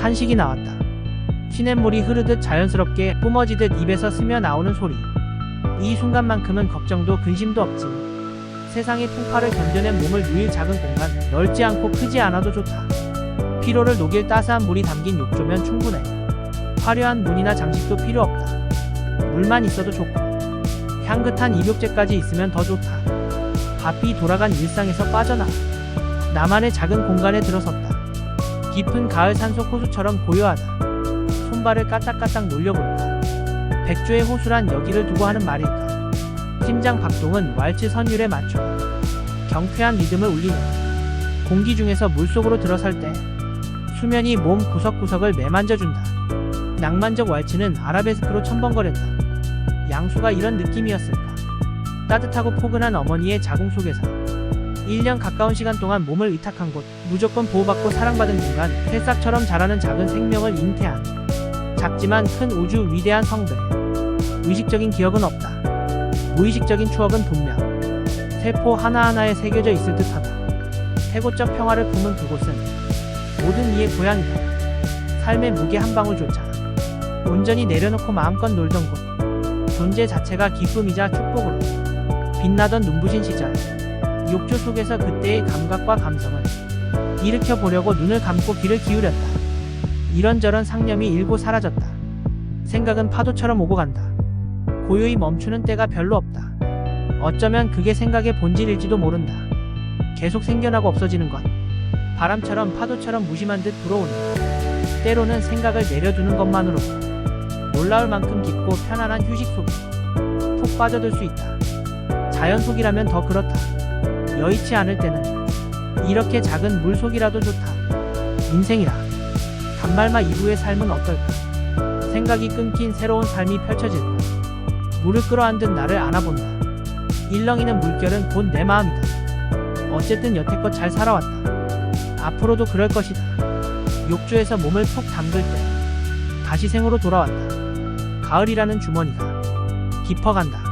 탄식이 나왔다. 시냇물이 흐르듯 자연스럽게 뿜어지듯 입에서 스며 나오는 소리. 이 순간만큼은 걱정도 근심도 없지. 세상의 풍파를 견뎌낸 몸을 누일 작은 공간, 넓지 않고 크지 않아도 좋다. 피로를 녹일 따스한 물이 담긴 욕조면 충분해. 화려한 문이나 장식도 필요 없다. 물만 있어도 좋고, 향긋한 입욕제까지 있으면 더 좋다. 바삐 돌아간 일상에서 빠져나. 나만의 작은 공간에 들어섰다. 깊은 가을 산속 호수처럼 고요하다. 손발을 까딱까딱 놀려볼까. 백조의 호수란 여기를 두고 하는 말일까. 심장 박동은 왈츠 선율에 맞춰 경쾌한 리듬을 울리네. 공기 중에서 물속으로 들어설 때 수면이 몸 구석구석을 매만져준다. 낭만적 왈츠는 아라베스크로 첨벙거렸다. 양수가 이런 느낌이었을까. 따뜻하고 포근한 어머니의 자궁 속에서 1년 가까운 시간 동안 몸을 의탁한 곳, 무조건 보호받고 사랑받은 순간, 새싹처럼 자라는 작은 생명을 잉태한 작지만 큰 우주 위대한 성배. 의식적인 기억은 없다. 무의식적인 추억은 분명. 세포 하나하나에 새겨져 있을 듯하다. 해고적 평화를 품은 그곳은 모든 이의 고향이다. 삶의 무게 한 방울조차 온전히 내려놓고 마음껏 놀던 곳. 존재 자체가 기쁨이자 축복으로 빛나던 눈부신 시절. 욕조 속에서 그때의 감각과 감성을 일으켜 보려고 눈을 감고 귀를 기울였다. 이런저런 상념이 일고 사라졌다. 생각은 파도처럼 오고 간다. 고요히 멈추는 때가 별로 없다. 어쩌면 그게 생각의 본질일지도 모른다. 계속 생겨나고 없어지는 것. 바람처럼 파도처럼 무심한 듯 불어온다. 때로는 생각을 내려두는 것만으로도 놀라울 만큼 깊고 편안한 휴식 속에 푹 빠져들 수 있다. 자연 속이라면 더 그렇다. 여의치 않을 때는 이렇게 작은 물 속이라도 좋다. 인생이라. 단말마 이후의 삶은 어떨까? 생각이 끊긴 새로운 삶이 펼쳐질까? 물을 끌어안듯 나를 안아본다. 일렁이는 물결은 곧 내 마음이다. 어쨌든 여태껏 잘 살아왔다. 앞으로도 그럴 것이다. 욕조에서 몸을 푹 담글 때 다시 생으로 돌아왔다. 가을이라는 주머니가 깊어간다.